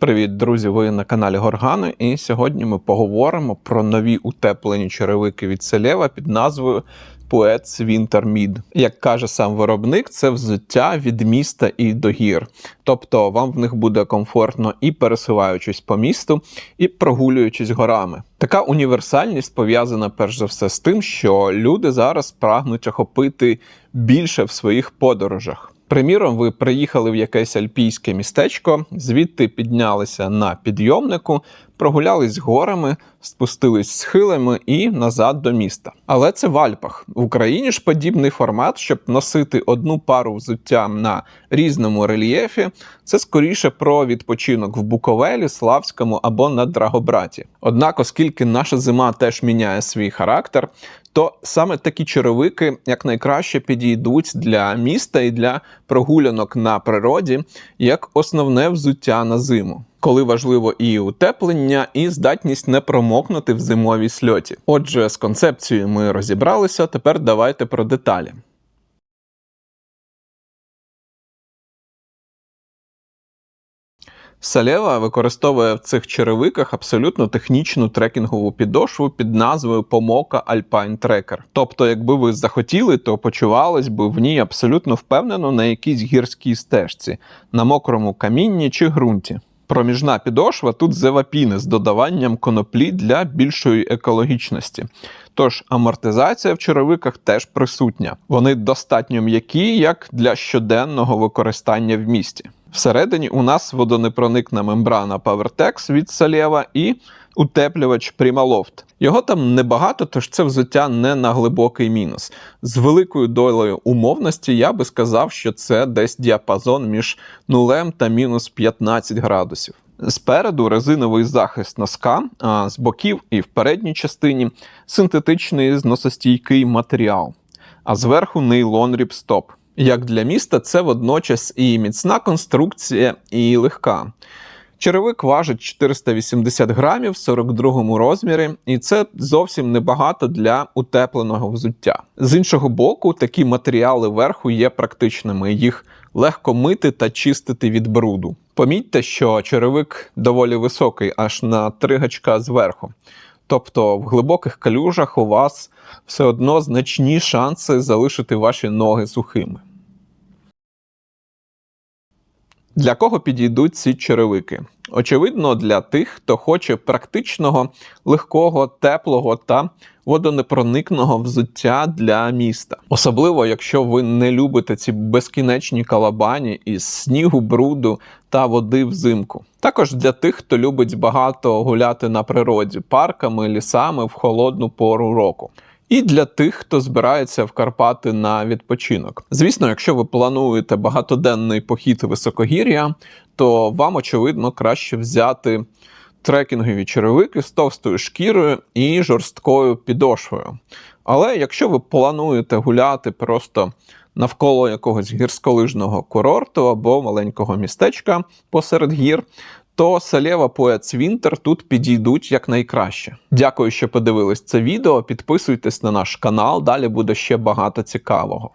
Привіт, друзі! Ви на каналі Горгани, і сьогодні ми поговоримо про нові утеплені черевики від Селєва під назвою Poets Winter Mid. Як каже сам виробник, це взуття від міста і до гір. Тобто вам в них буде комфортно і пересуваючись по місту, і прогулюючись горами. Така універсальність пов'язана перш за все з тим, що люди зараз прагнуть охопити більше в своїх подорожах. Приміром, ви приїхали в якесь альпійське містечко, звідти піднялися на підйомнику, прогулялись горами, спустились схилами і назад до міста. Але це в Альпах. В Україні ж подібний формат, щоб носити одну пару взуття на різному рельєфі, це скоріше про відпочинок в Буковелі, Славському або на Драгобраті. Однак, оскільки наша зима теж міняє свій характер, то саме такі черевики якнайкраще підійдуть для міста і для прогулянок на природі як основне взуття на зиму. Коли важливо і утеплення, і здатність не промокнути в зимовій сльоті. Отже, з концепцією ми розібралися. Тепер давайте про деталі. Салєва використовує в цих черевиках абсолютно технічну трекінгову підошву під назвою Pomoca Alpine Tracker. Тобто, якби ви захотіли, то почувались би в ній абсолютно впевнено на якійсь гірській стежці, на мокрому камінні чи ґрунті. Проміжна підошва тут зевапіни з додаванням коноплі для більшої екологічності. Тож амортизація в черевиках теж присутня. Вони достатньо м'які, як для щоденного використання в місті. Всередині у нас водонепроникна мембрана PowerTex від Салєва і утеплювач Primaloft. Його там небагато, тож це взуття не на глибокий мінус. З великою долею умовності я би сказав, що це десь діапазон між нулем та мінус 15 градусів. Спереду резиновий захист носка, а з боків і в передній частині синтетичний зносостійкий матеріал, а зверху нейлон ріпстоп. Як для міста, це водночас і міцна конструкція, і легка. Черевик важить 480 грамів в 42 розмірі, і це зовсім небагато для утепленого взуття. З іншого боку, такі матеріали верху є практичними, їх легко мити та чистити від бруду. Помітьте, що черевик доволі високий, аж на три гачка зверху. Тобто в глибоких калюжах у вас все одно значні шанси залишити ваші ноги сухими. Для кого підійдуть ці черевики? Очевидно, для тих, хто хоче практичного, легкого, теплого та водонепроникного взуття для міста. Особливо, якщо ви не любите ці безкінечні калабані із снігу, бруду та води взимку. Також для тих, хто любить багато гуляти на природі, парками, лісами в холодну пору року. І для тих, хто збирається в Карпати на відпочинок. Звісно, якщо ви плануєте багатоденний похід високогір'я, то вам, очевидно, краще взяти трекінгові черевики з товстою шкірою і жорсткою підошвою. Але якщо ви плануєте гуляти просто навколо якогось гірськолижного курорту або маленького містечка посеред гір, то Салєва поет Свінтер тут підійдуть якнайкраще. Дякую, що подивились це відео. Підписуйтесь на наш канал, далі буде ще багато цікавого.